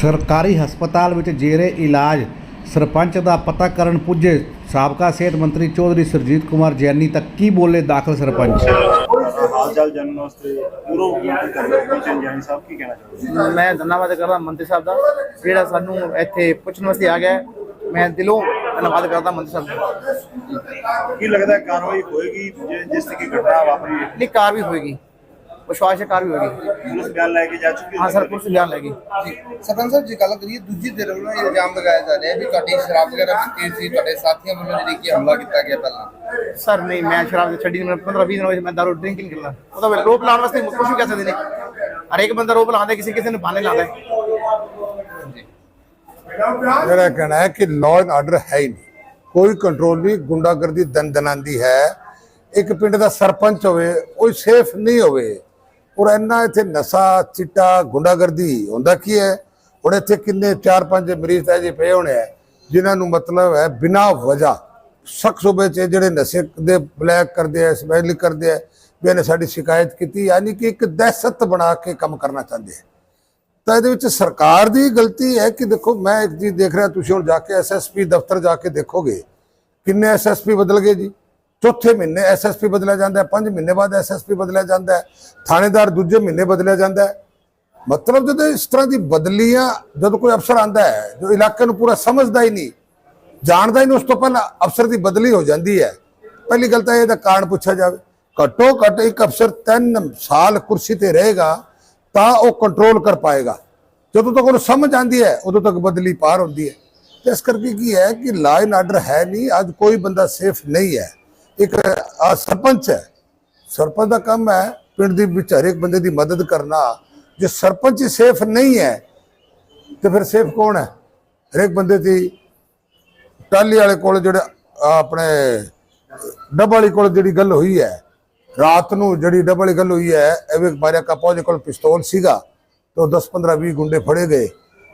ਸਰਕਾਰੀ ਹਸਪਤਾਲ ਵਿੱਚ ਜੇਰੇ ਇਲਾਜ। ਸਰਪੰਚ ਦਾ ਪਤਾ ਕਰਨ ਪੁੱਜੇ ਸਾਬਕਾ ਸਿਹਤ ਮੰਤਰੀ ਚੌਧਰੀ ਸਰਜੀਤ ਕੁਮਾਰ ਜੈਨੀ ਤੱਕ ਕੀ ਬੋਲੇ ਦਾਖਲ ਸਰਪੰਚ? ਹਾਲ ਚਾਲ ਜਾਣਨ ਵਾਸਤੇ ਪੂਰਾ ਹੋ। ਚੰਜਾਨੀ ਸਾਹਿਬ ਕੀ ਕਹਿਣਾ ਚਾਹੁੰਦੇ ਮੈਂ ਧੰਨਵਾਦ ਕਰਦਾ ਮੰਤਰੀ ਸਾਹਿਬ ਦਾ ਜਿਹੜਾ ਸਾਨੂੰ ਇੱਥੇ ਪੁੱਛਣ ਵਾਸਤੇ ਆ ਗਿਆ। ਮੈਂ ਦਿਲੋਂ ਧੰਨਵਾਦ ਕਰਦਾ ਮੰਤਰੀ ਸਾਹਿਬ ਦਾ। ਕੀ ਲੱਗਦਾ ਕਾਰਵਾਈ ਹੋਏਗੀ? ਜਿਸ ਤੇ ਕੀ ਘਟਨਾ ਵਾਪਰੀ? ਨਹੀਂ ਕਾਰ ਵੀ ਹੋਏਗੀ। ਵਿਸ਼ਵਾਸ ਹੈ ਕਾਰ ਵੀ ਹੋਏਗੀ ਪੁਲਿਸ ਬਿਆਨ ਲੈ ਕੇ ਜਾ ਚੁੱਕੀ ਹੈ। ਹਾਂ ਸਰ ਪੁਲਿਸ ਬਿਆਨ ਲੈਗੀ ਸਰਪੰਚ ਸਾਹਿਬ ਜੀ ਗੱਲ ਕਰੀਏ ਦੂਜੀ ਧਿਰ ਵੱਲੋਂ ਇਹ ਇਲਜ਼ਾਮ ਲਗਾਇਆ ਜਾ ਰਿਹਾ ਹੈ ਵੀ ਤੁਹਾਡੀ ਸ਼ਰਾਬ ਵਗੈਰਾ ਪੀਤੀ ਸੀ ਤੁਹਾਡੇ ਸਾਥੀਆਂ ਵੱਲੋਂ ਜਿਹੜੀ ਕਿ ਹਮਲਾ ਕੀਤਾ ਗਿਆ ਪਹਿਲਾਂ। ਸਰ ਨਹੀਂ ਮੈਂ ਸ਼ਰਾਬ ਛੱਡੀ ਨਹੀਂ ਮੈਂ 15 20 ਦਿਨ ਹੋਏ ਮੈਂ ਦਾਰੂ ਡਰਿੰਕ ਨਹੀਂ ਕਰਦਾ। ਉਹਦਾ ਵੇ ਰੋਪ ਲਾਉਣ ਵਾਸਤੇ ਕੁਝ ਵੀ ਕਹਿ ਸਕਦੇ ਨੇ। ਹਰੇਕ ਬੰਦਾ ਰੋਪ ਲਾਉਂਦਾ ਕਿਸੇ ਕਿਸੇ ਨੂੰ ਬਾਨੇ ਲਾਉਂਦਾ। ਹੈ। ਮੇਰਾ ਕਹਿਣਾ ਹੈ ਕਿ ਲਾਅ ਐਂਡ ਆਰਡਰ ਹੈ ਹੀ ਨਹੀਂ। ਕੋਈ ਕੰਟਰੋਲ ਨਹੀਂ ਗੁੰਡਾਗਰਦੀ ਦੰਦਨਾਂਦੀ ਹੈ। ਇੱਕ ਪਿੰਡ ਦਾ ਸਰਪੰਚ ਹੋਵੇ ਉਹ ਸੇਫ ਨਹੀਂ ਹੋਵੇ। ਔਰ ਇੰਨਾ ਇੱਥੇ ਨਸ਼ਾ, ਚਿੱਟਾ, ਗੁੰਡਾਗਰਦੀ ਹੁੰਦਾ ਕੀ ਹੈ? ਹੁਣ ਇੱਥੇ ਕਿੰਨੇ 4-5 ਮਰੀਜ਼ ਤਾਂ ਜੀ ਪਏ ਹੋਣੇ ਆ, ਜਿਨ੍ਹਾਂ ਨੂੰ ਮਤਲਬ ਹੈ ਬਿਨਾਂ ਵਜ੍ਹਾ ਸ਼ਖਸ ਸੂਬੇ 'ਚ ਜਿਹੜੇ ਨਸ਼ੇ ਦੇ ਬਲੈਕ ਕਰਦੇ ਆ, ਸਮੈਲ ਕਰਦੇ ਆ, ਵੀ ਇਹਨੇ ਸਾਡੀ ਸ਼ਿਕਾਇਤ ਕੀਤੀ, ਯਾਨੀ ਕਿ ਇੱਕ ਦਹਿਸ਼ਤ ਬਣਾ ਕੇ ਕੰਮ ਕਰਨਾ ਚਾਹੁੰਦੇ ਆ। ਤਾਂ ਇਹਦੇ ਵਿੱਚ ਸਰਕਾਰ ਦੀ ਗਲਤੀ ਹੈ ਕਿ ਦੇਖੋ, ਮੈਂ ਇੱਕ ਚੀਜ਼ ਦੇਖ ਰਿਹਾ, ਤੁਸੀਂ ਹੁਣ ਜਾ ਕੇ ਐਸਐਸਪੀ ਦਫ਼ਤਰ ਜਾ ਕੇ ਦੇਖੋਗੇ, ਕਿੰਨੇ ਐਸਐਸਪੀ ਬਦਲ ਗਏ ਜੀ? ਚੌਥੇ ਮਹੀਨੇ ਐਸਐਸਪੀ ਬਦਲਿਆ ਜਾਂਦਾ ਹੈ, ਪੰਜ ਮਹੀਨੇ ਬਾਅਦ ਐਸਐਸਪੀ ਬਦਲਿਆ ਜਾਂਦਾ ਹੈ, ਥਾਣੇਦਾਰ ਦੂਜੇ ਮਹੀਨੇ ਬਦਲਿਆ ਜਾਂਦਾ ਹੈ। ਮਤਲਬ ਜਦੋਂ ਇਸ ਤਰ੍ਹਾਂ ਦੀ ਬਦਲੀਆਂ, ਜਦੋਂ ਕੋਈ ਅਫਸਰ ਆਂਦਾ ਹੈ, ਜੋ ਇਲਾਕੇ ਨੂੰ ਪੂਰਾ ਸਮਝਦਾ ਹੀ ਨਹੀਂ, ਜਾਣਦਾ ਹੀ ਨਹੀਂ, ਉਸ ਤੋਂ ਪਹਿਲਾਂ ਅਫਸਰ ਦੀ ਬਦਲੀ ਹੋ ਜਾਂਦੀ ਹੈ। ਪਹਿਲੀ ਗੱਲ ਤਾਂ ਇਹਦਾ ਕਾਰਨ ਪੁੱਛਿਆ ਜਾਵੇ। ਘੱਟੋ ਘੱਟ ਇੱਕ ਅਫਸਰ 3 ਸਾਲ ਕੁਰਸੀ ਤੇ ਰਹੇਗਾ, ਤਾਂ ਉਹ ਕੰਟਰੋਲ ਕਰ ਪਾਏਗਾ। ਜਦੋਂ ਤੱਕ ਉਹਨੂੰ ਸਮਝ ਆਂਦੀ ਹੈ, ਉਦੋਂ ਤੱਕ ਬਦਲੀ ਪਾਰ ਹੁੰਦੀ ਹੈ। ਤੇ ਇਸ ਕਰਕੇ ਕੀ ਹੈ ਕਿ ਲਾਅ ਐਂਡ ਆਰਡਰ ਹੈ ਨਹੀਂ, ਅੱਜ ਕੋਈ ਬੰਦਾ ਸੇਫ ਨਹੀਂ ਹੈ। ਇੱਕ ਆਹ ਸਰਪੰਚ ਹੈ। ਸਰਪੰਚ ਦਾ ਕੰਮ ਹੈ ਪਿੰਡ ਦੇ ਵਿੱਚ ਹਰੇਕ ਬੰਦੇ ਦੀ ਮਦਦ ਕਰਨਾ। ਜੇ ਸਰਪੰਚ ਹੀ ਸੇਫ ਨਹੀਂ ਹੈ, ਤੇ ਫਿਰ ਸੇਫ ਕੌਣ ਹੈ? ਹਰੇਕ ਬੰਦੇ ਦੀ ਟਾਲੀ ਵਾਲੇ ਕੋਲ ਜਿਹੜੇ ਆਪਣੇ, ਡੱਬ ਵਾਲੀ ਕੋਲ ਜਿਹੜੀ ਗੱਲ ਹੋਈ ਹੈ, ਰਾਤ ਨੂੰ ਜਿਹੜੀ ਡੱਬ ਵਾਲੀ ਗੱਲ ਹੋਈ ਹੈ ਐਵੇਂ ਮਾਰਿਆ ਕਾਪਾ ਦੇ ਕੋਲ ਪਿਸਤੌਲ ਸੀਗਾ, ਤੇ 10 15 20 ਗੁੰਡੇ ਫੜੇ ਗਏ।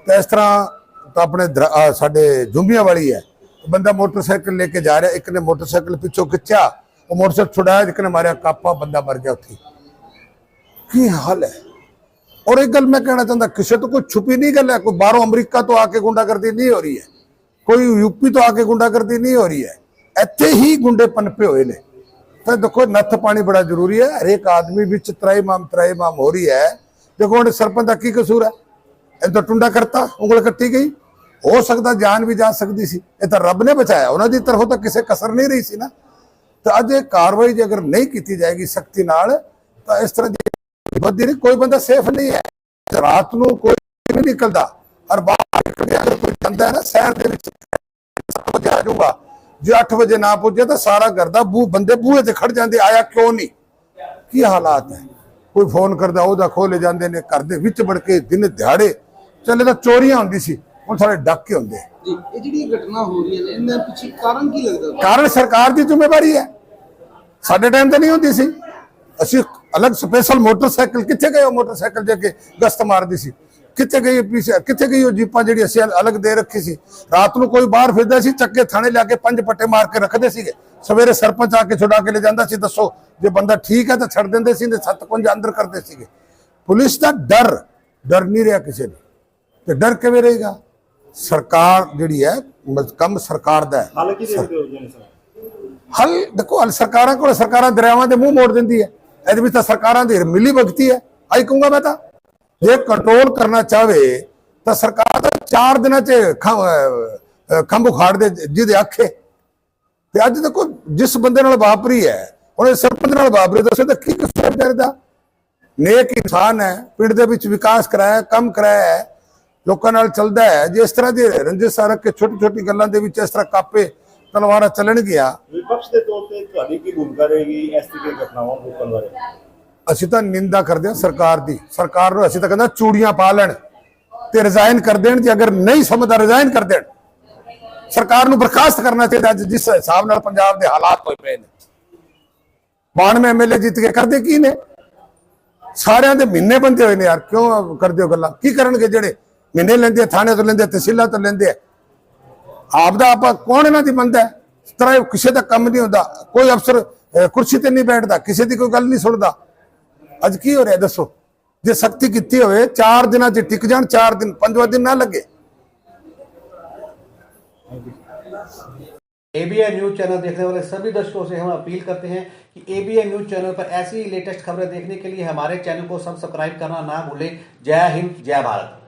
ਤੇ ਇਸ ਤਰ੍ਹਾਂ ਤਾਂ ਆਪਣੇ ਦਰ- ਸਾਡੇ ਜੁੰਬੀਆਂ ਵਾਲੀ ਹੈ। ਬੰਦਾ ਮੋਟਰਸਾਈਕਲ ਲੈ ਕੇ ਜਾ ਰਿਹਾ, ਇੱਕ ਨੇ ਮੋਟਰਸਾਈਕਲ ਪਿੱਛੋਂ ਖਿੱਚਿਆ, ਉਹ ਮੋਟਰਸਾਈਕਲ ਛੁਡਾਇਆ, ਇੱਕ ਨੇ ਮਾਰਿਆ ਕਾਪਾ, ਬੰਦਾ ਮਰ ਗਿਆ ਉੱਥੇ। ਕੀ ਹਾਲ ਹੈ? ਔਰ ਇਹ ਗੱਲ ਮੈਂ ਕਹਿਣਾ ਚਾਹੁੰਦਾ, ਕਿਸੇ ਤੋਂ ਕੋਈ ਛੁਪੀ ਨਹੀਂ ਗੱਲ ਹੈ, ਕੋਈ ਬਾਹਰੋਂ ਅਮਰੀਕਾ ਤੋਂ ਆ ਕੇ ਗੁੰਡਾਗਰਦੀ ਨਹੀਂ ਹੋ ਰਹੀ ਹੈ। ਕੋਈ ਯੂਪੀ ਤੋਂ ਆ ਕੇ ਗੁੰਡਾਗਰਦੀ ਨਹੀਂ ਹੋ ਰਹੀ ਹੈ। ਇੱਥੇ ਹੀ ਗੁੰਡੇ ਪਨਪੇ ਹੋਏ ਨੇ। ਤਾਂ ਦੇਖੋ, ਨੱਥ ਪਾਣੀ ਬੜਾ ਜ਼ਰੂਰੀ ਹੈ। ਹਰੇਕ ਆਦਮੀ ਵਿੱਚ ਤਰਾਈ ਮਾਮ ਤਰਾਈ ਮਾਮ ਹੋ ਰਹੀ ਹੈ। ਦੇਖੋ, ਹੁਣ ਸਰਪੰਚ ਦਾ ਕੀ ਕਸੂਰ ਹੈ? ਇਹ ਤਾਂ ਟੁੰਡਾ ਕਰਤਾ, ਉਂਗਲ ਕੱਟੀ ਗਈ। ਹੋ ਸਕਦਾ ਜਾਨ ਵੀ ਜਾ ਸਕਦੀ ਸੀ। ਇਹ ਤਾਂ ਰੱਬ ਨੇ ਬਚਾਇਆ। ਉਹਨਾਂ ਦੀ ਤਰਫੋਂ ਤਾਂ ਕਿਸੇ ਕਸਰ ਨਹੀਂ ਰਹੀ ਸੀ ਨਾ। ਤਾਂ ਅੱਜ ਇਹ ਕਾਰਵਾਈ ਜੇ ਅਗਰ ਨਹੀਂ ਕੀਤੀ ਜਾਏਗੀ ਸਖਤੀ ਨਾਲ, ਤਾਂ ਇਸ ਤਰ੍ਹਾਂ ਦੀ ਵੱਧਦੀ ਕੋਈ ਬੰਦਾ ਸੇਫ ਨਹੀਂ ਹੈ। ਰਾਤ ਨੂੰ ਕੋਈ ਨਹੀਂ ਨਿਕਲਦਾ ਔਰ ਬਾਹਰ ਨਿਕਲ ਅਗਰ ਕੋਈ ਜਾਂਦਾ ਨਾ ਸ਼ਹਿਰ ਦੇ ਵਿੱਚ ਵਜੇ ਆ ਜਾਊਗਾ। ਜੇ 8 ਵਜੇ ਨਾ ਪੁੱਜੇ ਤਾਂ ਸਾਰਾ ਘਰ ਬੂ ਬੰਦੇ ਬੂਹੇ ਤੇ ਖੜ ਜਾਂਦੇ, ਆਇਆ ਕਿਉਂ ਨਹੀਂ? ਕੀ ਹਾਲਾਤ ਹੈ? ਕੋਈ ਫੋਨ ਕਰਦਾ, ਉਹਦਾ ਖੋਲੇ ਜਾਂਦੇ ਨੇ। ਕਰਦੇ ਵਿੱਚ ਵੜ ਕੇ ਦਿਨ ਦਿਹਾੜੇ, ਚੱਲੇ ਤਾਂ ਚੋਰੀਆਂ ਹੁੰਦੀ ਸੀ। ਹੁਣ ਸਾਰੇ ਡੱਕੇ ਹੁੰਦੇ ਜੀ ਇਹ ਜਿਹੜੀ ਘਟਨਾ ਹੋ ਰਹੀ ਹੈ ਇਹਨਾਂ ਪਿੱਛੇ ਕਾਰਨ ਕੀ ਲੱਗਦਾ? ਕਾਰਨ ਸਰਕਾਰ ਦੀ ਜ਼ਿੰਮੇਵਾਰੀ ਹੈ। ਸਾਡੇ ਟਾਈਮ ਤੇ ਨਹੀਂ ਹੁੰਦੀ ਸੀ। ਅਸੀਂ ਅਲੱਗ ਸਪੈਸ਼ਲ ਮੋਟਰਸਾਈਕਲ ਕਿੱਥੇ ਗਏ ਉਹ ਮੋਟਰਸਾਈਕਲ ਜੇ ਕੇ ਗਸ਼ਤ ਮਾਰਦੀ ਸੀ? ਕਿੱਥੇ ਗਈ ਪੀਛੇ ਕਿੱਥੇ ਗਈ ਉਹ ਜੀਪਾਂ ਜਿਹੜੀ ਅਸੀਂ ਅਲੱਗ ਦੇ ਰੱਖੀ ਸੀ? ਰਾਤ ਨੂੰ ਕੋਈ ਬਾਹਰ ਫਿਰਦਾ ਸੀ ਚੱਕੇ ਥਾਣੇ ਲਿਆ ਕੇ ਪੰਜ ਪੱਟੇ ਮਾਰ ਕੇ ਰੱਖਦੇ ਸੀਗੇ। ਸਵੇਰੇ ਸਰਪੰਚ ਆ ਕੇ ਛੁਡਾ ਕੇ ਲੈ ਜਾਂਦਾ ਸੀ ਦੱਸੋ ਜੇ ਬੰਦਾ ਠੀਕ ਹੈ ਤਾਂ ਛੱਡ ਦਿੰਦੇ ਸੀ ਤੇ ਸੱਤ ਕੁੰਜ ਅੰਦਰ ਕਰਦੇ ਸੀਗੇ। ਪੁਲਿਸ ਦਾ ਡਰ ਡਰ ਨਹੀਂ ਰਿਹਾ ਕਿਸੇ ਨੂੰ। ਤੇ ਡਰ ਕਿਵੇਂ ਰਹੇਗਾ? ਸਰਕਾਰ ਜਿਹੜੀ ਹੈ ਕੰਮ ਸਰਕਾਰ ਦਾ ਹੈ। ਹਾਲ ਕੀ ਦੇਖਦੇ ਹੋ ਜਾਨੀ ਸਾਹਿਬ ਹਲ ਦੇਖੋ ਹਲ ਸਰਕਾਰਾਂ ਕੋਲ ਸਰਕਾਰਾਂ ਦਰਿਆਵਾਂ ਦੇ ਮੂੰਹ ਮੋੜ ਦਿੰਦੀ ਹੈ। ਇਹਦੇ ਵਿੱਚ ਤਾਂ ਸਰਕਾਰਾਂ ਦੀ ਮਿਲੀ ਭਗਤੀ ਹੈ। ਆਈ ਕਹੂੰਗਾ ਮੈਂ ਤਾਂ ਜੇ ਕੰਟਰੋਲ ਕਰਨਾ ਚਾਹਵੇ ਤਾਂ ਸਰਕਾਰ ਤਾਂ ਚਾਰ ਦਿਨਾਂ ਚ ਖੰਭ ਉਖਾੜ ਦੇ ਜਿਹਦੇ ਅੱਖੇ ਤੇ ਅੱਜ ਦੇਖੋ ਜਿਸ ਬੰਦੇ ਨਾਲ ਵਾਪਰੀ ਹੈ ਉਹਨੇ ਸਰਪੰਚ ਨਾਲ ਵਾਪਰੀ ਦੱਸੋ ਤਾਂ ਕੀ ਕਸੂਰ ਕਰਦਾ ਨੇਕ ਇਨਸਾਨ ਹੈ ਪਿੰਡ ਦੇ ਵਿੱਚ ਵਿਕਾਸ ਕਰਾਇਆ ਕੰਮ ਕਰਾਇਆ ਹੈ। ਲੋਕਾਂ ਨਾਲ ਚੱਲਦਾ ਹੈ ਜੇ ਇਸ ਤਰ੍ਹਾਂ ਦੀ ਰੰਜਿਸ਼ ਸਾਰਕ ਕੇ ਛੋਟੀ ਛੋਟੀ ਗੱਲਾਂ ਦੇ ਵਿੱਚ ਇਸ ਤਰ੍ਹਾਂ ਕਾਪੇ ਤਲਵਾਰਾਂ ਚੱਲਣ ਗਿਆ ਵਿਪਕਸ਼ ਦੇ ਤੌਰ ਤੇ ਤੁਹਾਡੀ ਕੀ ਭੂਮਿਕਾ ਰਹੇਗੀ ਇਸ ਤਰ੍ਹਾਂ ਦੀਆਂ ਘਟਨਾਵਾਂ ਨੂੰ ਰੋਕਣ ਬਾਰੇ? ਅਸੀਂ ਤਾਂ ਨਿੰਦਾ ਕਰਦੇ ਹਾਂ ਸਰਕਾਰ ਦੀ। ਸਰਕਾਰ ਨੂੰ ਅਸੀਂ ਤਾਂ ਕਹਿੰਦਾ ਚੂੜੀਆਂ ਪਾ ਲੈਣ ਤੇ ਰਿਜ਼ਾਈਨ ਕਰ ਦੇਣ ਜੇ ਅਗਰ ਨਹੀਂ ਸਮਝਦਾ ਰਿਜ਼ਾਈਨ ਕਰ ਦੇਣ। ਸਰਕਾਰ ਨੂੰ ਬਰਖਾਸਤ ਕਰਨਾ ਚਾਹੀਦਾ ਅੱਜ ਜਿਸ ਹਿਸਾਬ ਨਾਲ ਪੰਜਾਬ ਦੇ ਹਾਲਾਤ ਹੋਏ ਪਏ ਨੇ। 92 ਐਮਐਲਏ ਜਿੱਤ ਕੇ ਕਰਦੇ ਕੀ ਨੇ? ਸਾਰਿਆਂ ਦੇ ਮਹੀਨੇ ਬੰਦੇ ਹੋਏ ਨੇ ਯਾਰ ਕਿਉਂ ਕਰਦੇ ਹੋ ਗੱਲਾਂ? ਕੀ ਕਰਨਗੇ ਜਿਹੜੇ ਮਹੀਨੇ ਲੈਂਦੇ ਆ, ਥਾਣੇ ਤੋਂ ਲੈਂਦੇ ਆ, ਤਹਿਸੀਲਾਂ ਤੋਂ ਲੈਂਦੇ ਆ ਆਪ ਦਾ ਆਪਾਂ ਕੌਣ ਇਹਨਾਂ ਦੀ ਮੰਨਦਾ ਹੈ ਇਸ ਤਰ੍ਹਾਂ ਇਹ ਕਿਸੇ ਦਾ ਕੰਮ ਨਹੀਂ ਹੁੰਦਾ ਕੋਈ ਅਫਸਰ ਅਹ, ਕੁਰਸੀ ਤੇ ਨਹੀਂ ਬੈਠਦਾ ਕਿਸੇ ਦੀ ਕੋਈ ਗੱਲ ਨਹੀਂ ਸੁਣਦਾ ਅੱਜ ਕੀ ਹੋ ਰਿਹਾ ਦੱਸੋ ਜੇ ਸਖਤੀ ਕੀਤੀ ਹੋਵੇ 4 ਦਿਨਾਂ 'ਚ ਟਿਕ ਜਾਣ 4 ਦਿਨ ਪੰਜਵਾਂ ਦਿਨ ਨਾ ਲੱਗੇ एबीएन न्यूज चैनल देखने वाले सभी दर्शकों से हम अपील करते हैं कि एबीएन न्यूज चैनल पर ऐसी लेटेस्ट खबरें देखने के लिए हमारे चैनल को सब्सक्राइब करना ना भूलें जय हिंद जय भारत